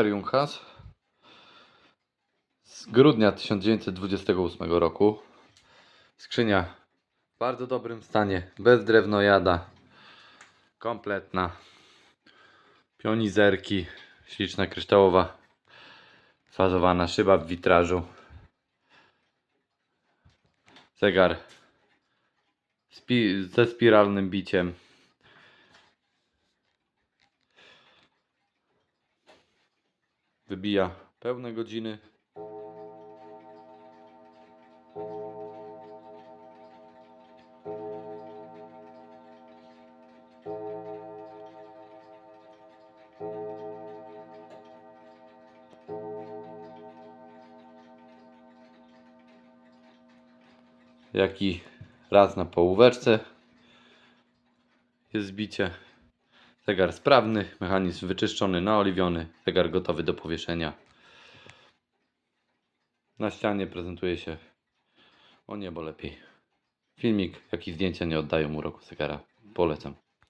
Junghas z grudnia 1928 roku. Skrzynia w bardzo dobrym stanie, bez drewnojada, kompletna. Pionizerki, śliczna kryształowa fazowana szyba w witrażu. Zegar spi- ze spiralnym biciem. Wybija pełne godziny. Jak i raz na połóweczce jest zbicie. Zegar sprawny, mechanizm wyczyszczony, naoliwiony, zegar gotowy do powieszenia. Na ścianie prezentuje się o niebo lepiej. Filmik, jak i zdjęcia nie oddają uroku zegara. Polecam.